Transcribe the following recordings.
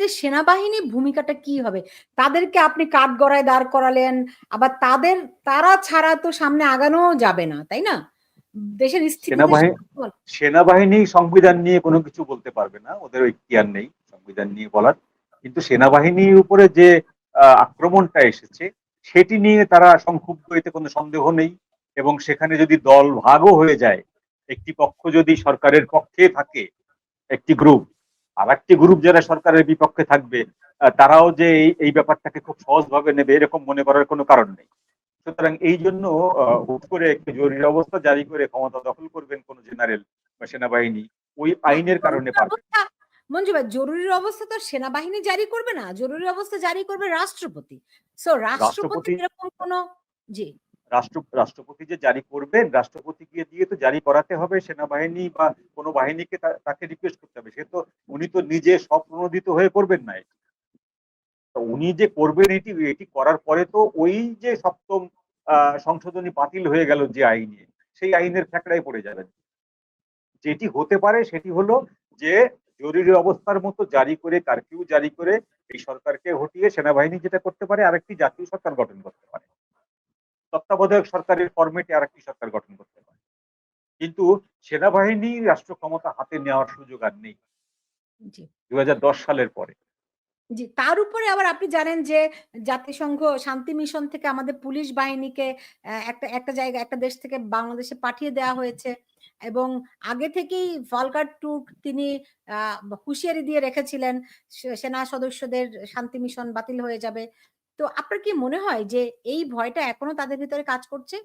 ক্ষেত্রে সেনাবাহিনী ভূমিকাটা কি হবে? তাদেরকে আপনি কাঠগড়ায় দাঁড় করালেন আবার তাদের তারা ছাড়া তো সামনে আগানো যাবে না তাই না? দেশের সেনাবাহিনী সেনাবাহিনী সংবিধান নিয়ে কোনো কিছু বলতে পারবে না ওদের নেই সংবিধান নিয়ে বলার। কিন্তু সেনাবাহিনীর উপরে যে আক্রমণটা এসেছে সেটি নিয়ে তারা সংক্ষুব্ধ এতে কোনো সন্দেহ নেই এবং সেখানে যদি দল ভাগও হয়ে যায় একটি পক্ষ যদি সরকারের পক্ষে থাকে একটি গ্রুপ আর একটি গ্রুপ যারা সরকারের বিপক্ষে থাকবে তারাও যে এই ব্যাপারটাকে খুব সহজভাবে নেবে এরকম মনে করার কোনো কারণ নেই। সুতরাং এই জন্য হুট করে একটি জরুরি অবস্থা জারি করে ক্ষমতা দখল করবেন কোন জেনারেল বা সেনাবাহিনী ওই আইনের কারণে পারবে মঞ্জু ভাই জরুরি অবস্থা তো সেনাবাহিনী জারি করবে না জরুরি অবস্থা জারি করবে রাষ্ট্রপতি। সো রাষ্ট্রপতি এরকম কোন জি। রাষ্ট্র, রাষ্ট্রপতি যে জারি করবেন রাষ্ট্রপতিকে দিয়ে তো জারি করাতে হবে, সেনাবাহিনী বা কোনো বাহিনীকে তাকে রিকোয়েস্ট করতে হবে। সে তো, উনি তো নিজে স্বপ্রণোদিত হয়ে করবেন না উনি যে করবেন এটি এটি করার পরে তো ওই যে সপ্তম সংশোধনী বাতিল হয়ে গেল যে আইনে, সেই আইনের ফ্যাকড়ায় পড়ে যাবেন। যেটি হতে পারে সেটি হলো যে জরুরি অবস্থার মতো জারি করে কারফিউ জারি করে এই সরকারকে হটিয়ে সেনাবাহিনী যেটা করতে পারে, আরেকটি জাতীয় সরকার গঠন করতে পারে। তত্ত্বাবধায়ক সরকারের ফরমেটে আরেকটি সরকার গঠন করতে পারে। কিন্তু সেনাবাহিনী রাষ্ট্র ক্ষমতা হাতে নেওয়ার সুযোগ আর নেই। দু সালের পরে। জি তার উপরে আবার আপনি জানেন যে জাতিসংঘ শান্তি মিশন থেকে আমাদের পুলিশ বাহিনীকে একটা একটা জায়গা একটা দেশ থেকে বাংলাদেশে পাঠিয়ে দেওয়া হয়েছে এবং আগে থেকেই ফলকার টুক তিনি হুঁশিয়ারি দিয়ে রেখেছিলেন সেনা সদস্যদের শান্তি মিশন বাতিল হয়ে যাবে। তো আপনার কি মনে হয় যে এই ভয়টা এখনও তাদের ভিতরে কাজ করছে?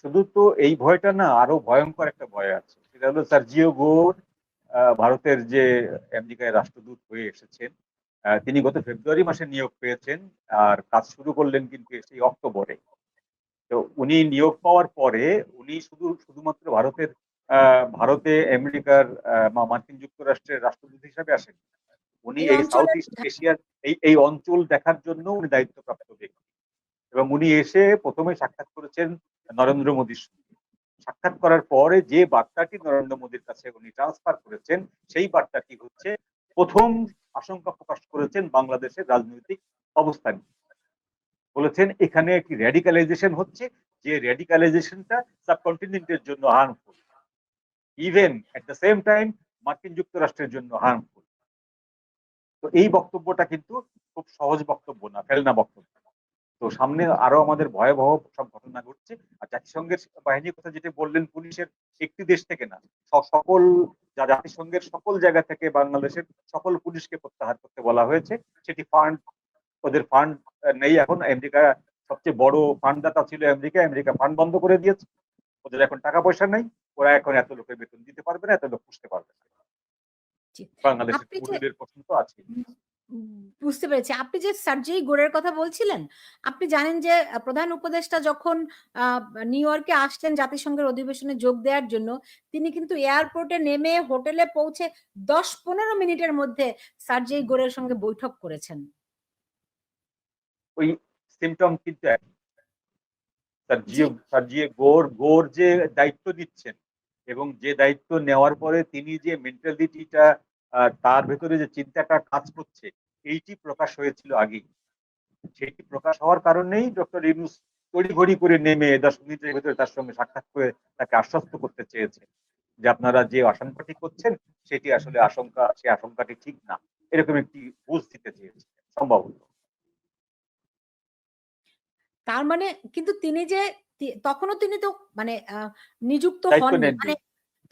শুধু তো এই ভয়টা না, আরও ভয়ঙ্কর একটা ভয় আছে। সেটা হলো সার্জিও গোর ভারতের যে আমেরিকায় রাষ্ট্রদূত হয়ে এসেছেন তিনি গত ফেব্রুয়ারি মাসে নিয়োগ পেয়েছেন আর কাজ শুরু করলেন কিন্তু সেই অক্টোবরে। তো উনি নিয়োগ পাওয়ার পরে উনি শুধু, শুধুমাত্র ভারতের ভারতে আমেরিকার মার্কিন যুক্তরাষ্ট্রের রাষ্ট্রদূত হিসাবে আসেন। উনি এই সাউথ ইস্ট এশিয়ার এই এই অঞ্চল দেখার জন্য উনি দায়িত্বপ্রাপ্ত ব্যক্তি। এবং উনি এসে প্রথমে সাক্ষাৎ করেছেন নরেন্দ্র মোদীর সঙ্গে। সাক্ষাৎ করার পরে যে বার্তাটি নরেন্দ্র মোদীর কাছে উনি ট্রান্সফার করেছেন সেই বার্তাটি হচ্ছে প্রথম আশঙ্কা প্রকাশ করেছেন বাংলাদেশের রাজনৈতিক অবস্থান বলেছেন এখানে একটি র্যাডিকালাইজেশন হচ্ছে যে র্যাডিকালাইজেশনটা সাবকন্টিনেন্টের জন্য harmful even at the same time মার্কিন যুক্তরাষ্ট্রের জন্য হার্মফুল তো এই বক্তব্যটা কিন্তু খুব সহজ বক্তব্য না, ফেলনা বক্তব্য। তো সামনে আরও আমাদের ভয়াবহ সব ঘটনা ঘটছে। আর জাতিসংঘের বাহিনীর কথা যেটা বললেন, পুলিশের একটি দেশ থেকে না সকল জাতিসংঘের সকল জায়গা থেকে বাংলাদেশের সকল পুলিশকে প্রত্যাহার করতে বলা হয়েছে। সেটি ফান্ড, ওদের ফান্ড নেই এখন। আমেরিকা সবচেয়ে বড় ফান্ডদাতা ছিল আমেরিকা। আমেরিকা ফান্ড বন্ধ করে দিয়েছে। ওদের এখন টাকা পয়সা নেই। ওরা এখন এত লোকের বেতন দিতে পারবে না, এত লোক পুষতে পারবে না। বাংলাদেশের আছে বুঝতে পেরেছি। আপনি যে সার্জেই গোড়ের কথা বলছিলেন আপনি জানেন যে প্রধান উপদেষ্টা যখন নিউ ইয়র্কে আসলেন জাতিসংঘের অধিবেশনে যোগ দেওয়ার জন্য তিনি কিন্তু এয়ারপোর্টে নেমে হোটেলে পৌঁছে দশ পনেরো মিনিটের মধ্যে সার্জেই গোড়ের সঙ্গে বৈঠক করেছেন। ওই সিমটম কিন্তু সার্জিয়ে গোর গোর যে দায়িত্ব নিচ্ছেন এবং যে দায়িত্ব নেওয়ার পরে তিনি যে মেন্টালিটিটা তার ভেতরে যে চিন্তাটা কাজ করছে, এইটি প্রকাশ হয়েছিল আগেই। সেটি প্রকাশ হওয়ার কারণেই ডক্টর ইউনুস তড়িঘড়ি করে নেমে দশ মিনিটের ভেতরে তার সঙ্গে সাক্ষাৎ করে তাকে আশ্বস্ত করতে চেয়েছে যে আপনারা যে আশঙ্কাটি করছেন, সেটি আসলে আশঙ্কা, সে আশঙ্কাটি ঠিক না। এরকম একটি বুঝ দিতে চেয়েছে, সম্ভবত। তার মানে কিন্তু তিনি যে তখনও তিনি তো মানে নিযুক্ত হন মানে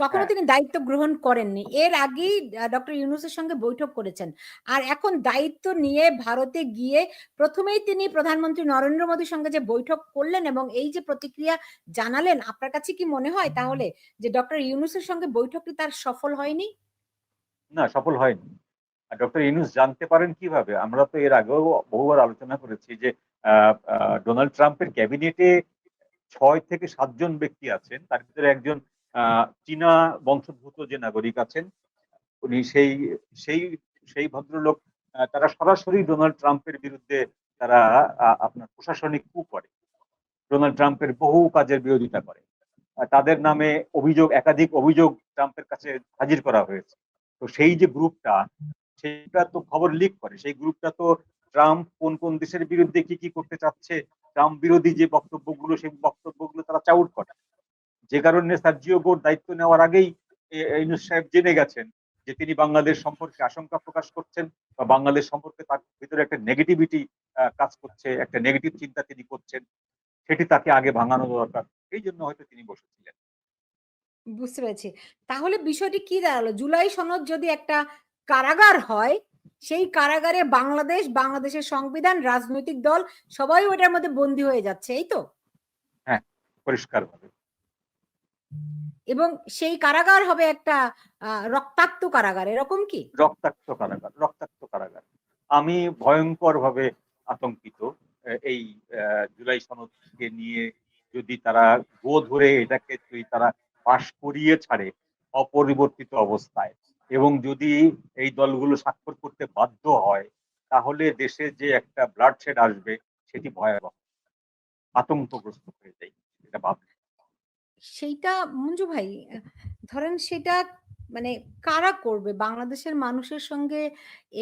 তখনও হ্যাঁ। তিনি দায়িত্ব গ্রহণ করেননি। এর আগেই ডক্টর ইউনুসের সঙ্গে বৈঠক করেছেন। আর এখন দায়িত্ব নিয়ে ভারতে গিয়ে প্রথমেই তিনি প্রধানমন্ত্রী নরেন্দ্র মোদীর সঙ্গে যে বৈঠক করলেন এবং এই যে প্রতিক্রিয়া জানালেন আপনার কাছে কি মনে হয় তাহলে যে ডক্টর ইউনুসের সঙ্গে বৈঠকটি তার সফল হয়নি? না সফল হয়নি। ডক্টর ইউনুস জানতে পারেন কীভাবে? আমরা তো এর আগেও বহুবার আলোচনা করেছি যে ডোনাল্ড ট্রাম্পের ক্যাবিনেটে ছয় থেকে সাতজন ব্যক্তি আছেন, তার ভিতরে একজন চীনা বংশোদ্ভূত যে নাগরিক আছেন, উনি সেই সেই সেই ভদ্রলোক তারা সরাসরি ডোনাল্ড ট্রাম্পের বিরুদ্ধে তারা আপনার প্রশাসনিক কু করে। ডোনাল্ড ট্রাম্পের বহু কাজের বিরোধিতা করে। তাদের নামে অভিযোগ, একাধিক অভিযোগ ট্রাম্পের কাছে হাজির করা হয়েছে। তো সেই যে গ্রুপটা সেটা তো খবর লিক করে। সেই গ্রুপটা তো ট্রাম্প কোন কোন দেশের বিরুদ্ধে কি কি করতে চাচ্ছে, ট্রাম্প বিরোধী যে বক্তব্যগুলো, সেই বক্তব্যগুলো তারা চাউট করে। যে কারণে সার্জিও গোর দায়িত্ব নেওয়ার আগেই ইউনূস সাহেব জেনে গেছেন যে তিনি বাংলাদেশ সম্পর্কে আশঙ্কা প্রকাশ করছেন বা বাংলাদেশ সম্পর্কে তার ভিতরে একটা নেগেটিভিটি কাজ করছে, একটা নেগেটিভ চিন্তা তিনি করছেন। সেটি তাকে আগে ভাঙানো দরকার। এই জন্য হয়তো তিনি বসেছিলেন। বুঝতে পেরেছি। তাহলে বিষয়টি কি দাঁড়াল? জুলাই সনদ যদি একটা কারাগার হয় সেই কারাগারে বাংলাদেশ বাংলাদেশের সংবিধান রাজনৈতিক দল সবাই ওটার মধ্যে বন্দী হয়ে যাচ্ছে এই তো? পরিষ্কার ভাবে এবং সেই কারাগার হবে একটা রক্তাক্ত কারাগার এরকম কি? রক্তাক্ত কারাগার রক্তাক্ত কারাগার। আমি ভয়ঙ্কর ভাবে আতঙ্কিত এই জুলাই সনদকে নিয়ে যদি তারা গো ধরে এটাকে যদি তারা পাশ করিয়ে ছাড়ে অপরিবর্তিত অবস্থায় এবং যদি এই দলগুলো স্বাক্ষর করতে বাধ্য হয় তাহলে দেশে যে একটা ব্লাড শেড আসবে সেটি ভয়াবহ। আতঙ্কগ্রস্ত হয়ে যায় এটা ভাবলে। সেইটা মঞ্জু ভাই ধরেন সেটা মানে কারা করবে? বাংলাদেশের মানুষের সঙ্গে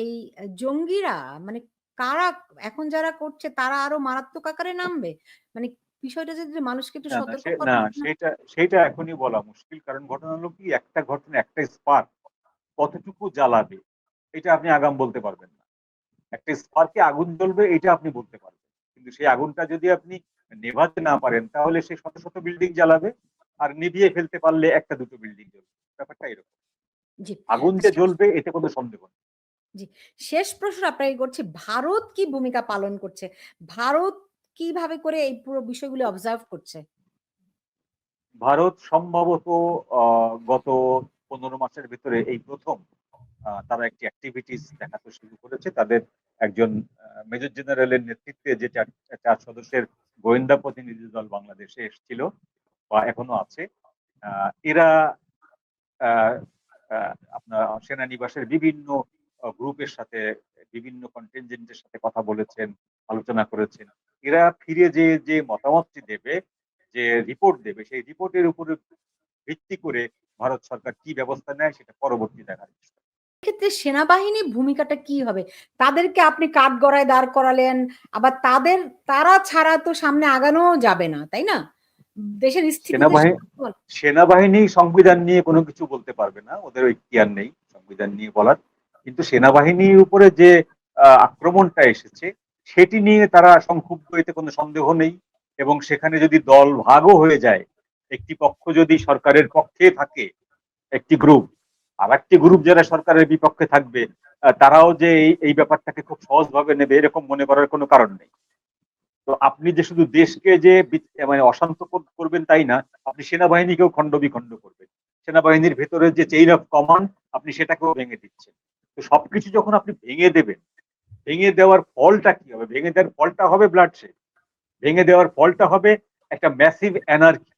এই জঙ্গিরা মানে কারা এখন যারা করছে তারা আরও মারাত্মক আকারে নামবে? মানে বিষয়টা যদি মানুষকে একটু সতর্ক না সেটা সেটা এখনই বলা মুশকিল কারণ ঘটনা হলো কি একটা ঘটনা একটা স্পার্ক কতটুকু জ্বালাবে এটা আপনি আগাম বলতে পারবেন না। একটা স্পার্কে আগুন জ্বলবে এটা আপনি বলতে পারবেন। কিন্তু সেই আগুনটা যদি আপনি নেভাতে না পারেন তাহলে সে শত শত বিল্ডিং জ্বালাবে আর নিভিয়ে ফেলতে পারলে একটা দুটো বিল্ডিং জ্বলবে। ব্যাপারটা এরকম। জি। আগুন যে জ্বলবে এতে কোনো সন্দেহ নেই। জি। শেষ প্রশ্ন আপনাকে করছি ভারত কি ভূমিকা পালন করছে? ভারত কীভাবে করে এই পুরো বিষয়গুলো অবজার্ভ করছে? ভারত সম্ভবত আহ, গত পনেরো মাসের ভিতরে এই প্রথম তারা একটি অ্যাক্টিভিটিস দেখাতে শুরু করেছে। তাদের একজন মেজর জেনারেলের নেতৃত্বে যে চার সদস্যের গোয়েন্দা প্রতিনিধি দল বাংলাদেশে এসেছিল বা এখনও আছে এরা আপনার সেনানিবাসের বিভিন্ন গ্রুপের সাথে, বিভিন্ন কন্টেনজেন্টের সাথে কথা বলেছেন, আলোচনা করেছেন। এরা ফিরে যে যে মতামতটি দেবে, যে রিপোর্ট দেবে, সেই রিপোর্টের উপরে ভিত্তি করে ভারত সরকার কি ব্যবস্থা নেয় সেটা পরবর্তী দেখার বিষয়। ক্ষেত্রে সেনাবাহিনী ভূমিকাটা কি হবে? তাদেরকে আপনি কাঠগড়ায় দাঁড় করালেন আবার তাদের তারা ছাড়া তো সামনে আগানো যাবে না তাই না? দেশের সেনাবাহিনী সেনাবাহিনী সংবিধান নিয়ে কোনো কিছু বলতে পারবে না ওদের ওই কেয়ার নেই সংবিধান নিয়ে বলার। কিন্তু সেনাবাহিনীর উপরে যে আহ, আক্রমণটা এসেছে সেটি নিয়ে তারা সংক্ষুব্ধ এতে কোনো সন্দেহ নেই এবং সেখানে যদি দল ভাগও হয়ে যায় একটি পক্ষ যদি সরকারের পক্ষে থাকে, একটি গ্রুপ আর একটি গ্রুপ যারা সরকারের বিপক্ষে থাকবে তারাও যে এই ব্যাপারটাকে খুব সহজভাবে নেবে, এরকম মনে করার কোনো কারণ নেই। তো আপনি যে শুধু দেশকে যে মানে অশান্ত কর- করবেন তাই না, আপনি সেনাবাহিনীকেও খণ্ড বিখণ্ড করবেন। সেনাবাহিনীর ভেতরে যে চেইন অফ কমান্ড আপনি সেটাকেও ভেঙে দিচ্ছেন। তো সবকিছু যখন আপনি ভেঙে দেবেন, ভেঙে দেওয়ার ফলটা কি হবে? ভেঙে দেওয়ার ফলটা হবে ব্লাড শেড ভেঙে দেওয়ার ফলটা হবে একটা ম্যাসিভ এনার্জি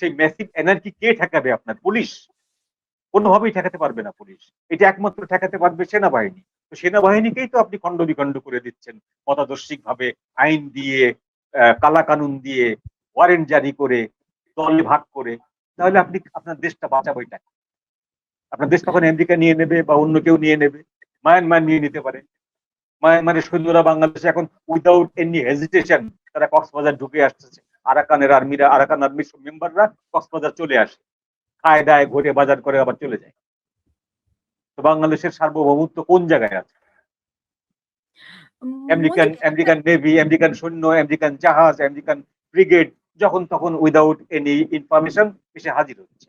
সেই ম্যাসিভ এনার্জি কে ঠেকাবে আপনার? পুলিশ। কোনোভাবেই ঠেকাতে পারবে না পুলিশ। এটা একমাত্র ঠেকাতে পারবে সেনাবাহিনী। তো সেনাবাহিনীকেই তো আপনি খণ্ড বিখণ্ড করে দিচ্ছেন। মতাদর্শিক ভাবে আইন দিয়ে কালা কানুন দিয়ে ওয়ারেন্ট জারি করে, দলে ভাগ করে। তাহলে আপনি, আপনার দেশটা বাঁচাবো এটা। আপনার দেশ তখন আমেরিকা নিয়ে নেবে বা অন্য কেউ নিয়ে নেবে। মায়ানমার নিয়ে নিতে পারে। মায়ানমারের সৈন্যরা বাংলাদেশে এখন উইদাউট এনি হেজিটেশন তারা কক্সবাজার ঢুকে আসতেছে। আরাকানের আর্মিরা আরাকান আর্মির মেম্বাররা কক্সবাজার চলে আসে। খায় দায় ঘুরে বাজার করে আবার চলে যায়। তো বাংলাদেশের সার্বভৌমত্ব কোন জায়গায় আছে? আমেরিকান আমেরিকান নেভি আমেরিকান সৈন্য আমেরিকান জাহাজ আমেরিকান ব্রিগেড যখন তখন উইদাউট এনি ইনফরমেশন এসে হাজির হচ্ছে।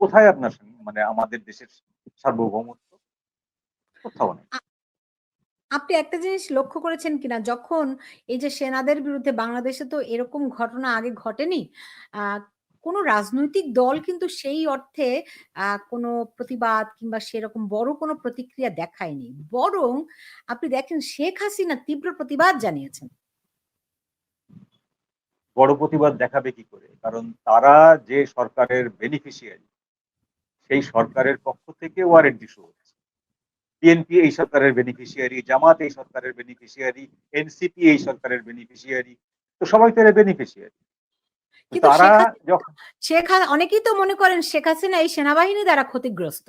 কোথায় আপনার মানে আমাদের দেশের সার্বভৌমত্ব? কোথাও নেই। আপনি একটা জিনিস লক্ষ্য করেছেন কিনা? যখন এই যে সেনাদের বিরুদ্ধে বাংলাদেশে তো এরকম ঘটনা আগে ঘটেনি কোনো রাজনৈতিক দল কিন্তু সেই অর্থে কোনো প্রতিবাদ কিংবা সেরকম বড় কোনো প্রতিক্রিয়া দেখায়নি। বরং আপনি দেখেন শেখ হাসিনা তীব্র প্রতিবাদ জানিয়েছেন। বড় প্রতিবাদ দেখাবে কি করে? কারণ তারা যে সরকারের বেনিফিশিয়ারি সেই সরকারের পক্ষ থেকে ওয়ারেন্ট হচ্ছে বিএনপি এই সরকারের বেনিফিশিয়ারি জামাত এই সরকারের বেনিফিশিয়ারি এনসিপি এই সরকারের বেনিফিশিয়ারি তো সবাই তো এর বেনিফিশিয়ারি তারা যখন শেখ অনেকেই তো মনে করেন শেখ হাসিনা এই সেনাবাহিনী দ্বারা ক্ষতিগ্রস্ত।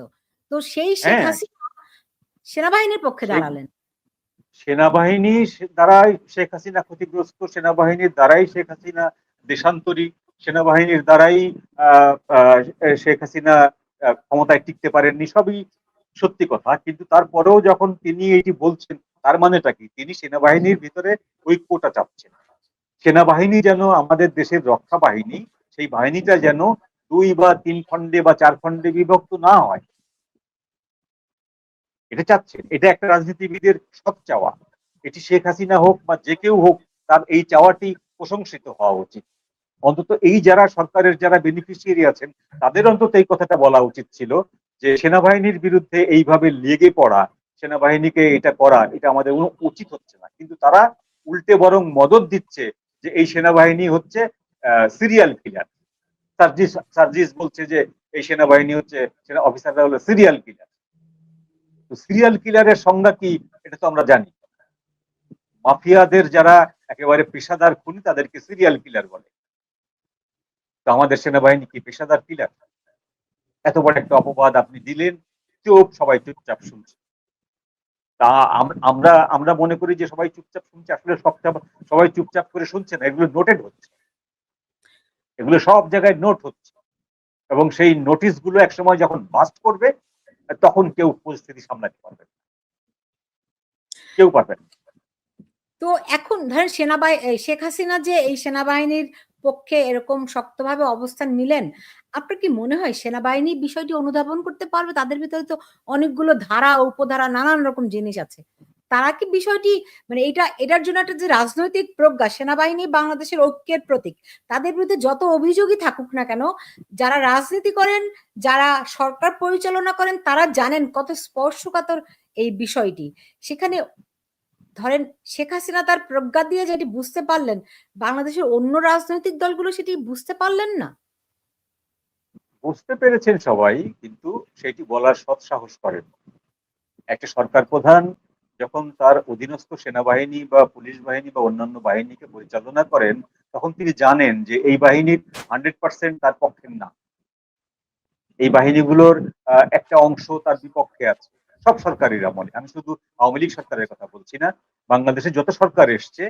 তো সেই শেখ হ্যাঁ। হাসিনা সেনাবাহিনীর পক্ষে দাঁড়ালেন। সেনাবাহিনী দ্বারাই শেখ হাসিনা ক্ষতিগ্রস্ত সেনাবাহিনীর দ্বারাই শেখ হাসিনা দেশান্তরী সেনাবাহিনীর দ্বারাই শেখ হাসিনা ক্ষমতায় টিকতে পারেননি। সবই সত্যি কথা, কিন্তু তারপরেও যখন তিনি এটি বলছেন, তার মানেটা কি? তিনি সেনাবাহিনীর ভিতরে ঐক্যটা চাচ্ছেন সেনাবাহিনী যেন আমাদের দেশের রক্ষা বাহিনী, সেই বাহিনীটা যেন দুই বা তিন খণ্ডে বা চার খণ্ডে বিভক্ত না হয়। এটা চাচ্ছেন। এটা একটা রাজনীতিবিদের সব চাওয়া। এটি শেখ হাসিনা হোক বা যে কেউ হোক, তার এই চাওয়াটি প্রশংসিত হওয়া উচিত। অন্তত এই যারা সরকারের যারা বেনিফিশিয়ারি আছেন, তাদের অন্তত এই কথাটা বলা উচিত ছিল যে সেনাবাহিনীর বিরুদ্ধে এইভাবে লেগে পড়া, সেনাবাহিনীকে এটা করা, এটা আমাদের উচিত হচ্ছে না। কিন্তু তারা উল্টে বরং মদত দিচ্ছে যে এই সেনাবাহিনী হচ্ছে সিরিয়াল কিলার সার্জিস সার্জিস বলছে যে এই সেনাবাহিনী হচ্ছে, সেনা অফিসাররা হলো সিরিয়াল কিলার তো সিরিয়াল কিলারের সংজ্ঞা কি, এটা তো আমরা জানি। মাফিয়াদের যারা একেবারে পেশাদার খুনি, তাদেরকে সিরিয়াল কিলার বলে। তো আমাদের সেনাবাহিনী কি পেশাদার কিলার এত বড় একটা অপবাদ আপনি দিলেন চুপ সবাই চুপচাপ শুনছে। তা আমরা আমরা মনে করি যে সবাই চুপচাপ শুনছে, আসলে সবচাপ সবাই চুপচাপ করে শুনছে না, এগুলো নোটেড হচ্ছে। এগুলো সব জায়গায় নোট হচ্ছে। এবং সেই নোটিশগুলো একসময় যখন বাস্ট করবে, তখন কেউ পরিস্থিতি সামলাতে পারবে না। কেউ পারবে না। তো এখন ধরেন সেনাবাহিনী শেখ হাসিনা যে এই সেনাবাহিনীর পক্ষে এরকম শক্তভাবে অবস্থান নিলেন, আপনার কি মনে হয় সেনাবাহিনী বিষয়টি অনুধাবন করতে পারবে? তাদের ভিতরে তো অনেকগুলো ধারা, উপধারা, নানান রকম জিনিস আছে। তারা কি বিষয়টি মানে এটা, এটার জন্য একটা যে রাজনৈতিক প্রজ্ঞা, সেনাবাহিনী বাংলাদেশের ঐক্যের প্রতীক, তাদের বিরুদ্ধে যত অভিযোগই থাকুক না কেন, যারা রাজনীতি করেন, যারা সরকার পরিচালনা করেন, তারা জানেন কত স্পর্শকাতর এই বিষয়টি। সেখানে ধরেন শেখ হাসিনা তার প্রজ্ঞা দিয়ে যেটি বুঝতে পারলেন, বাংলাদেশের অন্য রাজনৈতিক দলগুলো সেটি বুঝতে পারলেন না? বুঝতে পেরেছেন সবাই, কিন্তু সেটি বলার সৎ সাহস করেন একটা সরকার প্রধান যখন তার অধীনস্থ সেনাবাহিনী বা পুলিশ বাহিনী বা অন্যান্য বাহিনীকে পরিচালনা করেন, তখন তিনি জানেন যে এই বাহিনীর হান্ড্রেড পার্সেন্ট তার পক্ষে না। এই বাহিনীগুলোর একটা অংশ তার বিপক্ষে আছে। সব সরকারের আমলে। আমি শুধু আওয়ামী লীগ সরকারের কথা বলছি না, বাংলাদেশে যত সরকার এসছে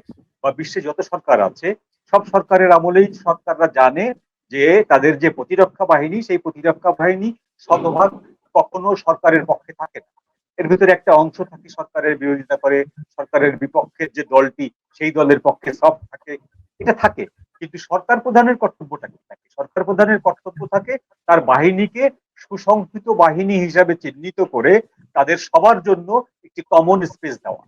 বা বিশ্বে যত সরকার আছে, সব সরকারের আমলেই সরকাররা জানে যে তাদের যে প্রতিরক্ষা বাহিনী, সেই প্রতিরক্ষা বাহিনী শতভাগ কখনো সরকারের পক্ষে থাকে না। এর ভিতরে একটা অংশ থাকে সরকারের বিরোধিতা করে, সরকারের বিপক্ষের যে দলটি, সেই দলের পক্ষে সব থাকে। এটা থাকে, কিন্তু সরকার প্রধানের কর্তব্যটা কি থাকে? সরকার প্রধানের কর্তব্য থাকে তার বাহিনীকে সুসংহৃত বাহিনী হিসাবে চিহ্নিত করে তাদের সবার জন্য একটি কমন স্পেস দেওয়া।